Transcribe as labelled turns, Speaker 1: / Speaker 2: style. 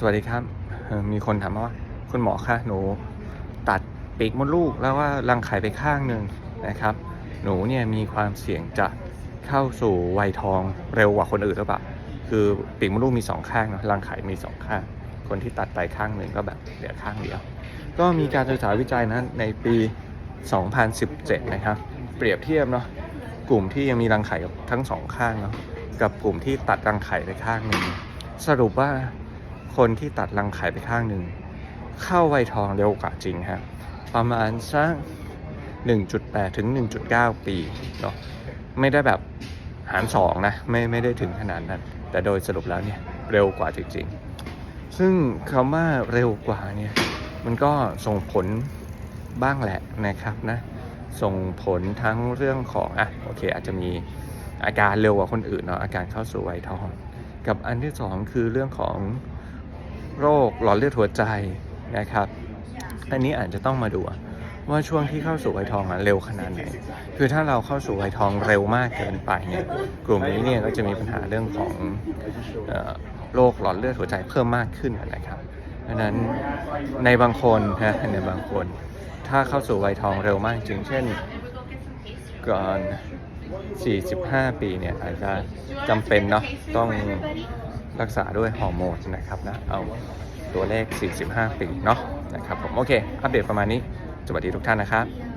Speaker 1: สวัสดีครับ มีคนถามว่าคุณหมอคะหนูตัดปีกมดลูกแล้วว่ารังไข่ไปข้างหนึ่งนะครับ หนูเนี่ยมีความเสี่ยงจะเข้าสู่วัยทองเร็วกว่าคนอื่นหรือเปล่าคือปีกมดลูกมีสองข้างเนอะรังไข่มีสองข้าง คนที่ตัดไปข้างหนึ่งก็แบบเหลือข้างเดียว ก็มีการศึกษาวิจัยนะในปี 2017 นะครับ เปรียบเทียบเนาะกลุ่มที่ยังมีรังไข่ทั้งสองข้างเนาะกับกลุ่มที่ตัดรังไข่ไปข้างหนึ่งสรุปว่า คนที่ตัดรังไข่ไปข้างหนึ่ง เข้าวัยทองเร็วกว่าจริงฮะประมาณสัก1.8 ถึง 1.9 ปีเนาะไม่ได้แบบหารสองนะ ไม่ไม่ได้ถึงขนาดนั้น แต่โดยสรุปแล้วเนี่ยเร็วกว่าจริง ๆ ซึ่งคำว่าเร็วกว่าเนี่ยมันก็ส่งผลบ้างแหละนะครับนะส่งผลทั้งเรื่องของอะโอเค อาจจะมีอาการเร็วกว่าคนอื่นเนาะอาการเข้าสู่วัยทอง กับอันที่สองคือเรื่องของ โรคหลอดเลือดหัวใจนะครับ อันนี้อาจจะต้องมาดูว่าช่วงที่เข้าสู่วัยทองอะเร็วขนาดไหน คือถ้าเราเข้าสู่วัยทองเร็วมากเกินไปเนี่ย กลุ่มนี้เนี่ยก็จะมีปัญหาเรื่องของออโรคหลอดเลือดหัวใจเพิ่มมากขึ้นนะครับดังนั้นในบางคนนะในบางคน ถ้าเข้าสู่วัยทองเร็วมากจริงเช่นก่อน 45 ปีเนี่ยอาจจะจำเป็นเนาะต้อง รักษาด้วยฮอร์โมนนะครับนะเอาตัวเลข 45 ปีเนาะนะครับผมโอเค อัปเดตประมาณนี้สวัสดีทุกท่านนะครับ